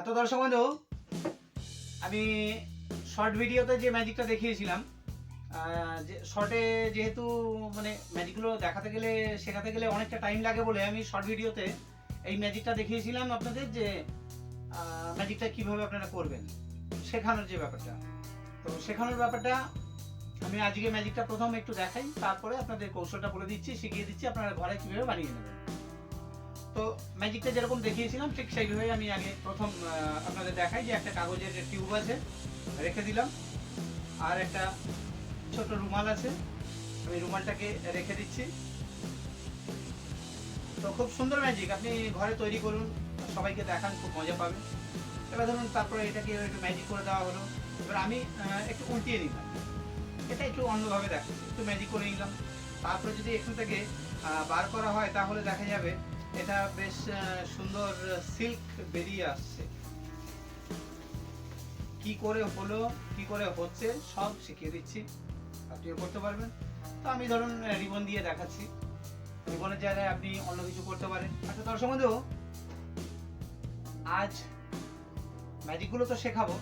এত দর্শক বন্ধু, আমি শর্ট ভিডিওতে যে ম্যাজিকটা দেখিয়েছিলাম যে শর্টে যেহেতু মানে ম্যাজিকগুলো দেখাতে গেলে, শেখাতে গেলে অনেকটা টাইম লাগে বলে আমি শর্ট ভিডিওতে এই ম্যাজিকটা দেখিয়েছিলাম আপনাদের যে ম্যাজিকটা কীভাবে আপনারা করবেন, শেখানোর যে ব্যাপারটা। তো শেখানোর ব্যাপারটা আমি আজকে ম্যাজিকটা প্রথম একটু দেখাই, তারপরে আপনাদের কৌশলটা বলে দিচ্ছি, শিখিয়ে দিচ্ছি, আপনারা ঘরে কীভাবে বানিয়ে নেবেন। তো ম্যাজিকটা যেরকম দেখিয়েছিলাম, ঠিক সেইভাবে আমি আগে প্রথম আপনাদের দেখাই যে একটা কাগজের টিউব আছে, রেখে দিলাম। আর একটা ছোট রুমাল আছে, আমি রুমালটাকে রেখে দিচ্ছি। তো খুব সুন্দর ম্যাজিক আপনি ঘরে তৈরি করুন, সবাইকে দেখান, খুব মজা পাবেন। এবার ধরুন তারপরে এটাকে একটু ম্যাজিক করে দেওয়া হলো। এবার আমি একটু উল্টিয়ে নিলাম। এটা একটু অন্যভাবে দেখাচ্ছি, একটু ম্যাজিক করে নিলাম। তারপরে যদি এখান থেকে বার করা হয়, তাহলে দেখা যাবে এটা বেশ সুন্দর সিল্ক বেরিয়ে আসছে। কি করে হলো, কি করে হচ্ছে, সব শিখিয়ে দিচ্ছি। আপনিও করতে পারবেন। তো আমি ধরুন রিবন দিয়ে দেখাচ্ছি। রিবনের জায়গায় আপনি অন্য কিছু করতে পারেন। আচ্ছা দর্শক বন্ধু, আজ ম্যাজিকগুলো তো শেখাবো।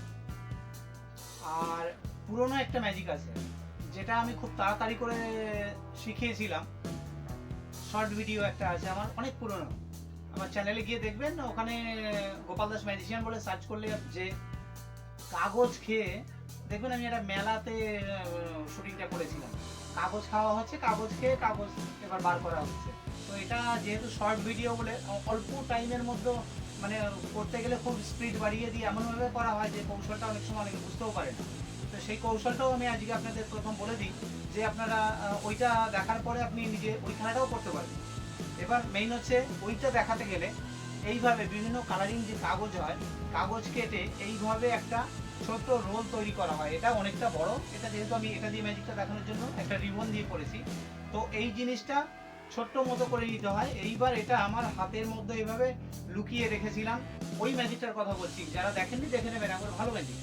আর পুরনো একটা ম্যাজিক আছে, যেটা আমি খুব তাড়াতাড়ি করে শিখিয়েছিলাম। শর্ট ভিডিও একটা আছে আমার, অনেক পুরনো। আমার চ্যানেলে গিয়ে দেখবেন, ওখানে গোপাল দাস ম্যাজিশিয়ান বলে সার্চ করলে যে কাগজ খেয়ে, দেখবেন আমি একটা মেলাতে শুটিংটা করেছিলাম। কাগজ খাওয়া হচ্ছে, কাগজ খেয়ে কাগজ এবার বার করা হচ্ছে। তো এটা যেহেতু শর্ট ভিডিও বলে অল্প টাইমের মধ্যে মানে করতে গেলে খুব স্পিড বাড়িয়ে দিয়ে এমনভাবে করা হয় যে কৌশলটা অনেক সময় অনেকে বুঝতেও পারে না। সেই কৌশলটাও আমি আজকে আপনাদের প্রথম বলে দিই যে আপনারা ওইটা দেখার পরে আপনি নিজে ওই খেলাটাও করতে পারবেন। এবার মেইন হচ্ছে ওইটা দেখাতে গেলে এইভাবে বিভিন্ন কালারিং যে কাগজ হয়, কাগজ কেটে এইভাবে একটা ছোট্ট রোল তৈরি করা হয়। এটা অনেকটা বড়। এটা যেহেতু আমি এটা দিয়ে ম্যাজিকটা দেখানোর জন্য একটা রিবন দিয়ে করেছি। তো এই জিনিসটা ছোট্ট মতো করে নিতে হয়। এইবার এটা আমার হাতের মধ্যে এইভাবে লুকিয়ে রেখেছিলাম। ওই ম্যাজিকটার কথা বলছি। যারা দেখেননি, দেখে নেবেন। একবার ভালো ম্যাজিক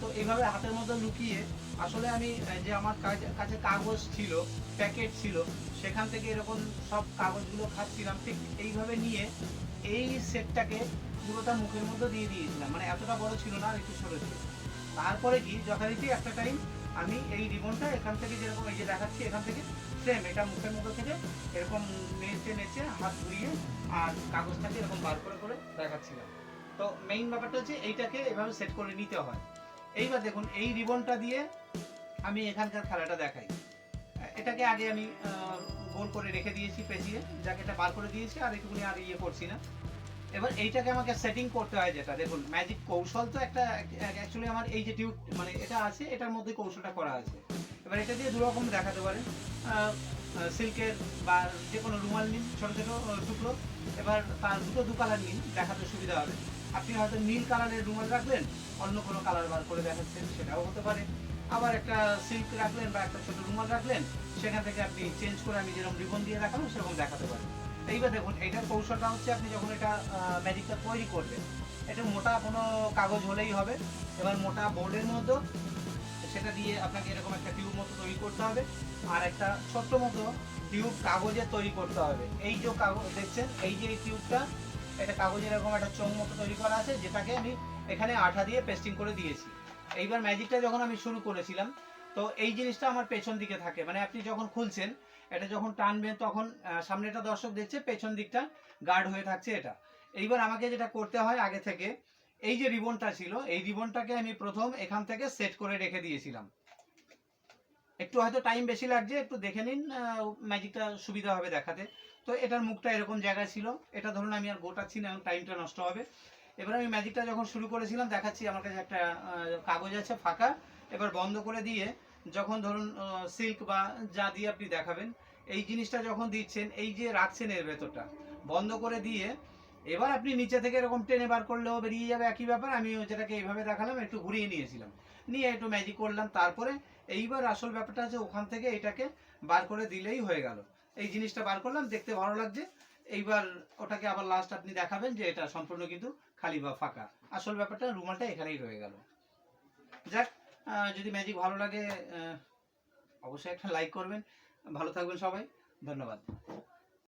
তো এইভাবে হাতের মধ্যে লুকিয়ে আসলে আমি যে আমার কাছে কাগজ ছিল, প্যাকেট ছিল, সেখান থেকে এরকম সব কাগজগুলো খাচ্ছিলাম। ঠিক এইভাবে নিয়ে এই সেটটাকে পুরোটা মুখের মধ্যে দিয়ে দিয়েছিলাম। মানে এতটা বড় ছিল না, আর একটু ছোটো ছিল। তারপরে কি? যথারীতি একটা টাইম আমি এই রিবনটা এখান থেকে যেরকম এই যে দেখাচ্ছি, এখান থেকে সেম এটা মুখের মধ্যে থেকে এরকম নেচে নেচে হাত ঘুরিয়ে আর কাগজটাকে এরকম বার করে করে দেখাচ্ছিলাম। তো মেইন ব্যাপারটা হচ্ছে এইটাকে এভাবে সেট করে নিতে হয়। এইবার দেখুন, এই রিবনটা দিয়ে আমি এখানকার খেলাটা দেখাই। এটাকে আগে আমি গোল করে রেখে দিয়েছি পেঁচিয়ে, যাকে এটা বার করে দিয়েছি, আর একটুখানি আর ইয়ে করছি না। এবার এইটাকে আমাকে সেটিং করতে হয় যেটা। দেখুন ম্যাজিক কৌশল তো একটা অ্যাকচুয়ালি আমার এই যে টিউব মানে এটা আছে, এটার মধ্যে কৌশলটা করা আছে। এবার এটা দিয়ে দু রকম দেখাতে পারেন সিল্কের বা যে কোনো রুমাল নিন, ছোটো ছোটো টুকরো। এবার তার দুটো দু কালার নিন, দেখাতে সুবিধা হবে। আপনি হয়তো নীল কালারের রুমাল রাখলেন, অন্য কোনো কালার বার করে দেখাচ্ছেন, সেটাও হতে পারে। আবার একটা সিল্ক রাখলেন বা একটা ছোট রুমাল রাখলেন, সেখান থেকে আপনি চেঞ্জ করে আমি যেরকম রিবন দিয়ে দেখাবো সেরকম দেখাতে পারেন। এইবার দেখুন এইটার কৌশলটা হচ্ছে আপনি যখন এটা ম্যাজিকটা তৈরি করবেন, এটা মোটা কোনো কাগজ হলেই হবে। এবার মোটা বোর্ডের মতো সেটা দিয়ে আপনাকে এরকম একটা টিউব মতো তৈরি করতে হবে, আর একটা ছোট্ট মতো টিউব কাগজে তৈরি করতে হবে। এই যে কাগজ, দেখছেন? এই যে এই টিউবটা এটা কাগজের এরকম একটা চোঙ মতো তৈরি করা আছে, যেটাকে আমি এখানে আঠা দিয়ে পেস্টিং করে দিয়েছি। এইবার ম্যাজিকটা যখন আমি শুরু করেছিলাম, তো এই জিনিসটা আমার পেছন দিকে থাকে। মানে আপনি যখন খুলছেন, এটা যখন টানবেন, তখন সামনেটা দর্শক দেখছে, পেছন দিকটা গার্ড হয়ে থাকছে এটা। এইবার আমাকে যেটা করতে হয় আগে থেকে, এই যে রিবনটা ছিল, এই রিবনটাকে আমি প্রথম এখান থেকে সেট করে রেখে দিয়েছিলাম। একটু হয়তো টাইম বেশি লাগছে, একটু দেখে নিন ম্যাজিকটা সুবিধা হবে দেখাতে। তো এটার মুখটা এরকম জায়গায় ছিল। এটা ধরুন আমি আর গোটাচ্ছি না টাইমটা নষ্ট হবে। এবার আমি ম্যাজিকটা যখন শুরু করেছিলাম, দেখাচ্ছি আমার কাছে একটা কাগজ আছে ফাঁকা। এবার বন্ধ করে দিয়ে যখন ধরুন সিল্ক বা যা দিয়ে আপনি দেখাবেন, এই জিনিসটা যখন দিচ্ছেন, এই যে রাখছেন এর ভেতরটা, বন্ধ করে দিয়ে এবার আপনি নিচে থেকে এরকম টেনে বার করলেও বেরিয়ে যাবে। একই ব্যাপার আমি যেটাকে এইভাবে দেখালাম, একটু ঘুরিয়ে নিয়েছিলাম। নিয়ে একটু ম্যাজিক করলাম, তারপরে এইবার আসল ব্যাপারটা আছে ওখান থেকে এটাকে বার করে দিলেই হয়ে গেল। এই জিনিসটা বার করলাম, দেখতে ভালো লাগছে। এইবার ওটাকে আবার লাস্ট আপনি দেখাবেন যে এটা সম্পূর্ণ কিন্তু খালি বা ফাঁকা। আসল ব্যাপারটা রুমালটা এখানেই রয়ে গেল। যাক যদি ম্যাজিক ভালো লাগে অবশ্যই একটা লাইক করবেন। ভালো থাকবেন সবাই। ধন্যবাদ।